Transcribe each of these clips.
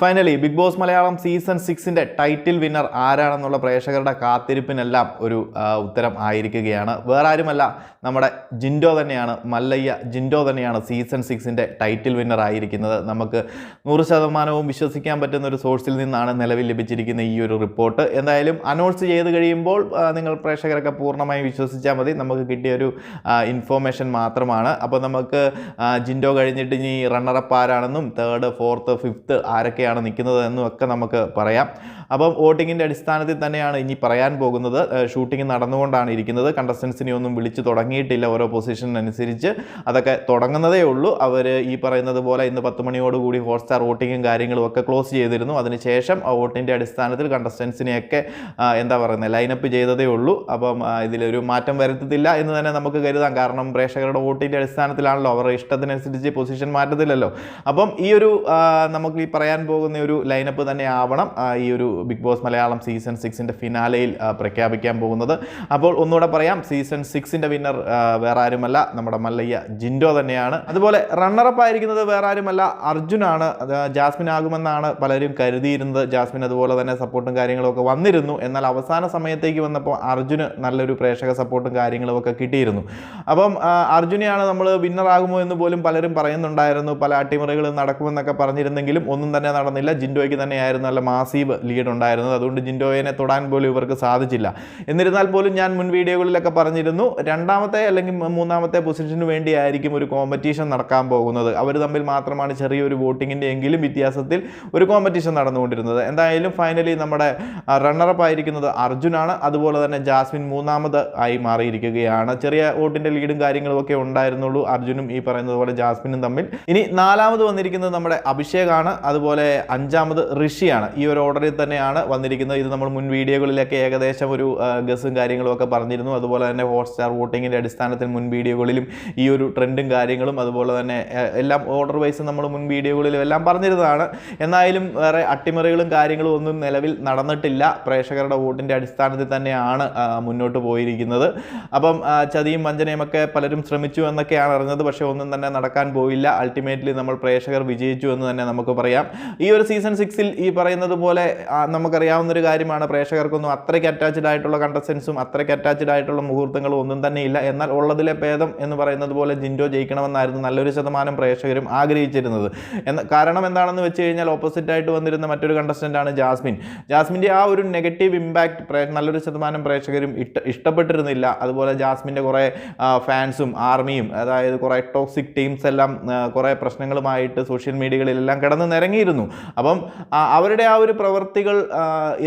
Finally Bigg Boss Malayalam season സിക്സിന്റെ title winner ആരാണെന്നുള്ള പ്രേക്ഷകരുടെ കാത്തിരിപ്പിനെല്ലാം ഒരു ഉത്തരം ആയിരിക്കുകയാണ്. വേറെ ആരുമല്ല നമ്മുടെ ജിൻഡോ തന്നെയാണ് മല്ലയ്യ ജിൻഡോ തന്നെയാണ് സീസൺ സിക്സിന്റെ ടൈറ്റിൽ വിന്നർ ആയിരിക്കുന്നത്. നമുക്ക് നൂറ് ശതമാനവും വിശ്വസിക്കാൻ പറ്റുന്ന ഒരു സോഴ്സിൽ നിന്നാണ് നിലവിൽ ലഭിച്ചിരിക്കുന്ന ഈ ഒരു റിപ്പോർട്ട് എന്തായാലും അനൗൺസ് ചെയ്ത് കഴിയുമ്പോൾ നിങ്ങൾ പ്രേക്ഷകരൊക്കെ പൂർണമായും വിശ്വസിച്ചാൽ മതി. നമുക്ക് കിട്ടിയൊരു ഇൻഫോർമേഷൻ മാത്രമാണ്. അപ്പോൾ നമുക്ക് ജിൻഡോ കഴിഞ്ഞിട്ട് ഇനി റണ്ണറപ്പ് ആരാണെന്നും തേർഡ് ഫോർത്ത് ഫിഫ്ത്ത് ആരൊക്കെയാണ് നിൽക്കുന്നത് എന്നും ഒക്കെ നമുക്ക് പറയാം. അപ്പം വോട്ടിങ്ങിന്റെ അടിസ്ഥാനത്തിൽ തന്നെയാണ് ഇനി പറയാൻ പോകുന്നത്. ഷൂട്ടിംഗ് നടന്നുകൊണ്ടാണ് ഇരിക്കുന്നത്. കണ്ടസ്റ്റൻസിനെ ഒന്നും വിളിച്ച് തുടങ്ങിയിട്ടില്ല ഓരോ പൊസിഷനനുസരിച്ച്. അതൊക്കെ തുടങ്ങുന്നതേ ഉള്ളൂ. അവർ ഈ പറയുന്നത് പോലെ ഇന്ന് പത്ത് മണിയോടുകൂടി ഹോട്ട്സ്റ്റാർ വോട്ടിങ്ങും കാര്യങ്ങളും ഒക്കെ ക്ലോസ് ചെയ്തിരുന്നു. അതിനുശേഷം വോട്ടിന്റെ അടിസ്ഥാനത്തിൽ കണ്ടസ്റ്റൻസിനെയൊക്കെ എന്താ പറയുന്നത് ലൈനപ്പ് ചെയ്തതേ ഉള്ളൂ. അപ്പം ഇതിലൊരു മാറ്റം വരുത്തത്തില്ല എന്ന് തന്നെ നമുക്ക് കരുതാം. കാരണം പ്രേക്ഷകരുടെ വോട്ടിന്റെ അടിസ്ഥാനത്തിലാണല്ലോ. അവരുടെ ഇഷ്ടത്തിനനുസരിച്ച് പൊസിഷൻ മാറ്റത്തില്ലല്ലോ. അപ്പം ഈ ഒരു നമുക്ക് ഈ പറയാൻ പോകുന്ന ഒരു ലൈനപ്പ് തന്നെ ആവണം ഈ ഒരു ബിഗ് ബോസ് മലയാളം സീസൺ സിക്സിന്റെ ഫിനാലയിൽ പ്രഖ്യാപിക്കാൻ പോകുന്നത്. അപ്പോൾ ഒന്നുകൂടെ പറയാം സീസൺ സിക്സിന്റെ വിന്നർ വേറെ ആരുമല്ല നമ്മുടെ മല്ലയ്യ ജിൻഡോ തന്നെയാണ്. അതുപോലെ റണ്ണറപ്പ് ആയിരിക്കുന്നത് വേറെ ആരുമല്ല അർജുനാണ്. ജാസ്മിൻ ആകുമെന്നാണ് പലരും കരുതിയിരുന്നത്. ജാസ്മിൻ അതുപോലെ തന്നെ സപ്പോർട്ടും കാര്യങ്ങളും ഒക്കെ വന്നിരുന്നു. എന്നാൽ അവസാന സമയത്തേക്ക് വന്നപ്പോൾ അർജുന് നല്ലൊരു പ്രേക്ഷക സപ്പോർട്ടും കാര്യങ്ങളും ഒക്കെ കിട്ടിയിരുന്നു. അപ്പം അർജുനെയാണ് നമ്മൾ വിന്നറാകുമോ എന്ന് പോലും പലരും പറയുന്നുണ്ടായിരുന്നു. പല അട്ടിമറികളും നടക്കുമെന്നൊക്കെ പറഞ്ഞിരുന്നെങ്കിലും ഒന്നും തന്നെ നടന്നില്ല ജിൻഡോയ്ക്ക് തന്നെയായിരുന്നു നല്ല മാസീവ് ലീഡ് ഉണ്ടായിരുന്നത്. അതുകൊണ്ട് ജിൻഡോയെ തൊടാൻ പോലും ഇവർക്ക് സാധിച്ചില്ല. എന്നിരുന്നാൽ പോലും ഞാൻ മുൻ വീഡിയോകളിലൊക്കെ പറഞ്ഞിരുന്നു രണ്ടാമത്തെ അല്ലെങ്കിൽ മൂന്നാമത്തെ പൊസിഷന് വേണ്ടിയായിരിക്കും ഒരു കോമ്പറ്റീഷൻ നടക്കാൻ പോകുന്നത്. അവർ തമ്മിൽ മാത്രമാണ് ചെറിയൊരു വോട്ടിങ്ങിന്റെ എങ്കിലും വ്യത്യാസത്തിൽ ഒരു കോമ്പറ്റീഷൻ നടന്നുകൊണ്ടിരുന്നത്. എന്തായാലും ഫൈനലി നമ്മുടെ റണ്ണറപ്പ് ആയിരിക്കുന്നത് അർജുനാണ്. അതുപോലെ തന്നെ ജാസ്മിൻ മൂന്നാമത് ആയി മാറിയിരിക്കുകയാണ്. ചെറിയ വോട്ടിന്റെ ലീഡും കാര്യങ്ങളും ഒക്കെ ഉണ്ടായിരുന്നുള്ളൂ അർജുനും ഈ പറയുന്നത് പോലെ ജാസ്മിനും തമ്മിൽ. ഇനി നാലാമത് വന്നിരിക്കുന്നത് നമ്മുടെ അഭിഷേകാണ്. അതുപോലെ അഞ്ചാമത് ഋഷിയാണ് ഈ ഒരു ഓർഡറിൽ തന്നെയാണ് വന്നിരിക്കുന്നത്. ഇത് നമ്മൾ മുൻ വീഡിയോകളിലൊക്കെ ഏകദേശം ഒരു ഗസും കാര്യങ്ങളും ഒക്കെ പറഞ്ഞിരുന്നു. അതുപോലെ തന്നെ ഹോട്ട്സ്റ്റാർ വോട്ടിങ്ങിന്റെ അടിസ്ഥാനത്തിൽ മുൻ വീഡിയോകളിലും ഈ ഒരു ട്രെൻഡും കാര്യങ്ങളും അതുപോലെ തന്നെ എല്ലാം ഓർഡർ വൈസ് നമ്മൾ മുൻ വീഡിയോകളിലും എല്ലാം പറഞ്ഞിരുന്നതാണ്. എന്നായാലും വേറെ അട്ടിമറികളും കാര്യങ്ങളും ഒന്നും നിലവിൽ നടന്നിട്ടില്ല. പ്രേക്ഷകരുടെ വോട്ടിന്റെ അടിസ്ഥാനത്തിൽ തന്നെയാണ് മുന്നോട്ട് പോയിരിക്കുന്നത്. അപ്പം ചതിയും വഞ്ചനയും ഒക്കെ പലരും ശ്രമിച്ചു എന്നൊക്കെയാണ് അറിഞ്ഞത്. പക്ഷേ ഒന്നും തന്നെ നടക്കാൻ പോയില്ല. അൾട്ടിമേറ്റ്ലി നമ്മൾ പ്രേക്ഷകർ വിജയിച്ചു എന്ന് തന്നെ നമുക്ക് പറയാം. ഈ ഒരു സീസൺ സിക്സിൽ ഈ പറയുന്നത് പോലെ നമുക്കറിയാവുന്ന ഒരു കാര്യമാണ്. പ്രേക്ഷകർക്കൊന്നും അത്രയ്ക്ക് അറ്റാച്ച്ഡ് ആയിട്ടുള്ള കണ്ടസ്റ്റൻസും അത്രയ്ക്ക് അറ്റാച്ച്ഡ് ആയിട്ടുള്ള മുഹൂർത്തങ്ങളും ഒന്നും തന്നെ ഇല്ല. എന്നാൽ ഉള്ളതിലെ ഭേദം എന്ന് പറയുന്നത് പോലെ ജിൻഡോ ജയിക്കണമെന്നായിരുന്നു നല്ലൊരു ശതമാനം പ്രേക്ഷകരും ആഗ്രഹിച്ചിരുന്നത്. എന്ന കാരണം എന്താണെന്ന് വെച്ച് കഴിഞ്ഞാൽ ഓപ്പോസിറ്റ് ആയിട്ട് വന്നിരുന്ന മറ്റൊരു കണ്ടസ്റ്റന്റാണ് ജാസ്മിൻ. ജാസ്മിന്റെ ആ ഒരു നെഗറ്റീവ് ഇമ്പാക്റ്റ് നല്ലൊരു ശതമാനം പ്രേക്ഷകരും ഇഷ്ട ഇഷ്ടപ്പെട്ടിരുന്നില്ല. അതുപോലെ ജാസ്മിന്റെ കുറേ ഫാൻസും ആർമിയും അതായത് കുറേ ടോക്സിക് ടീംസ് എല്ലാം കുറേ പ്രശ്നങ്ങളുമായിട്ട് സോഷ്യൽ മീഡിയകളിലെല്ലാം കിടന്ന് നിരങ്ങിയിരുന്നു. അപ്പം അവരുടെ ആ ഒരു പ്രവൃത്തികൾ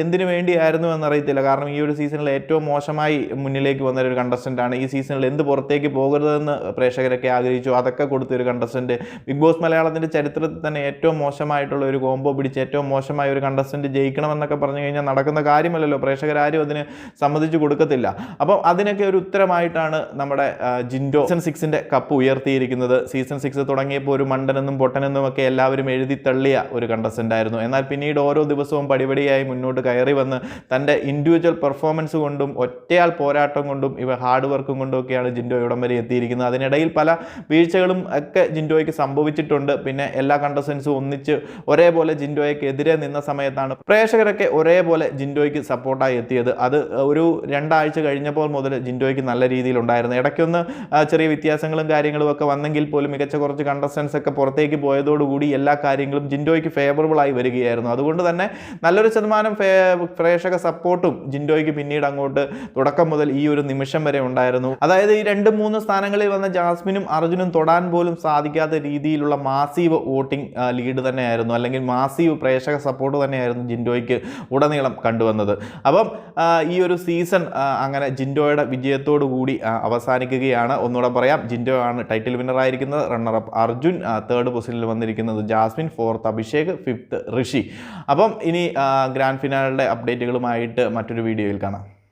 എന്തിനു വേണ്ടിയായിരുന്നു എന്നറിയത്തില്ല. കാരണം ഈ ഒരു സീസണിൽ ഏറ്റവും മോശമായി മുന്നിലേക്ക് വന്ന ഒരു കണ്ടസ്റ്റന്റാണ് ഈ സീസണിൽ എന്ത് പുറത്തേക്ക് പോകരുതെന്ന് പ്രേക്ഷകരൊക്കെ ആഗ്രഹിച്ചു. അതൊക്കെ കൊടുത്തൊരു കണ്ടസ്റ്റന്റ് ബിഗ് ബോസ് മലയാളത്തിന്റെ ചരിത്രത്തിൽ തന്നെ ഏറ്റവും മോശമായിട്ടുള്ള ഒരു കോംബോ പിടിച്ച് ഏറ്റവും മോശമായ ഒരു കണ്ടസ്റ്റന്റ് ജയിക്കണമെന്നൊക്കെ പറഞ്ഞു കഴിഞ്ഞാൽ നടക്കുന്ന കാര്യമല്ലല്ലോ. പ്രേക്ഷകരാരും അതിന് സമ്മതിച്ചു കൊടുക്കത്തില്ല. അപ്പം അതിനൊക്കെ ഒരു ഉത്തരമായിട്ടാണ് നമ്മുടെ ജിൻഡോ. സീസൺ സിക്സിന്റെ കപ്പ് ഉയർത്തിയിരിക്കുന്നത്. സീസൺ സിക്സ് തുടങ്ങിയപ്പോൾ ഒരു മണ്ടനെന്നും പൊട്ടനെന്നും ഒക്കെ എല്ലാവരും എഴുതി തള്ളിയ ഒരു കണ്ടസ്റ്റന്റ് ആയിരുന്നു. എന്നാൽ പിന്നീട് ഓരോ ദിവസവും പടിപടിയായി മുന്നോട്ട് കയറി വന്ന് തന്റെ ഇൻഡിവിജ്വൽ പെർഫോമൻസ് കൊണ്ടും ഒറ്റയാൾ പോരാട്ടം കൊണ്ടും ഇവ ഹാർഡ് വർക്കും കൊണ്ടും ഒക്കെയാണ് ജിൻഡോ ഇവിടം വരെ എത്തിയിരിക്കുന്നത്. അതിനിടയിൽ പല വീഴ്ചകളും ഒക്കെ ജിൻഡോയ്ക്ക് സംഭവിച്ചിട്ടുണ്ട്. പിന്നെ എല്ലാ കണ്ടസ്റ്റൻസും ഒന്നിച്ച് ഒരേപോലെ ജിൻഡോയ്ക്ക് എതിരെ നിന്ന സമയത്താണ് പ്രേക്ഷകരൊക്കെ ഒരേപോലെ ജിൻഡോയ്ക്ക് സപ്പോർട്ടായി എത്തിയത്. അത് ഒരു രണ്ടാഴ്ച കഴിഞ്ഞപ്പോൾ മുതൽ ജിൻഡോയ്ക്ക് നല്ല രീതിയിൽ ഉണ്ടായിരുന്നു. ഇടയ്ക്കൊന്ന് ചെറിയ വ്യത്യാസങ്ങളും കാര്യങ്ങളും ഒക്കെ വന്നെങ്കിൽ പോലും മികച്ച കുറച്ച് കണ്ടസ്റ്റൻസ് ഒക്കെ പുറത്തേക്ക് പോയതോടുകൂടി എല്ലാ കാര്യങ്ങളും ജിൻഡോയ്ക്ക് ഫേവറബിൾ ആയി വരികയായിരുന്നു. അതുകൊണ്ട് തന്നെ നല്ലൊരു ശതമാനം പ്രേക്ഷക സപ്പോർട്ടും ജിൻഡോയ്ക്ക് പിന്നീട് അങ്ങോട്ട് തുടക്കം മുതൽ ഈ ഒരു നിമിഷം വരെ ഉണ്ടായിരുന്നു. അതായത് ഈ രണ്ട് മൂന്ന് സ്ഥാനങ്ങളിൽ വന്ന ജാസ്മിനും അർജുനും തൊടാൻ പോലും സാധിക്കാത്ത രീതിയിലുള്ള മാസീവ് വോട്ടിംഗ് ലീഡ് തന്നെയായിരുന്നു. അല്ലെങ്കിൽ മാസീവ് പ്രേക്ഷക സപ്പോർട്ട് തന്നെയായിരുന്നു ജിൻഡോയ്ക്ക് ഉടനീളം കണ്ടുവന്നത്. അപ്പം ഈ ഒരു സീസൺ അങ്ങനെ ജിൻഡോയുടെ വിജയത്തോടു കൂടി അവസാനിക്കുകയാണ്. ഒന്നുകൂടെ പറയാം ജിൻഡോ ആണ് ടൈറ്റിൽ വിന്നറായിരിക്കുന്നത്. റണ്ണറപ്പ് അർജുൻ തേർഡ് പൊസിഷനിൽ വന്നിരിക്കുന്നത് ജാസ്മിൻ ഫോർത്ത് അഭിഷേക് ഫിഫ്ത്ത് ഋഷി. അപ്പം ഇനി ഗ്രാൻഡ് ഫിനാലിന്റെ അപ്ഡേറ്റുകളുമായിട്ട് മറ്റൊരു വീഡിയോയിൽ കാണാം.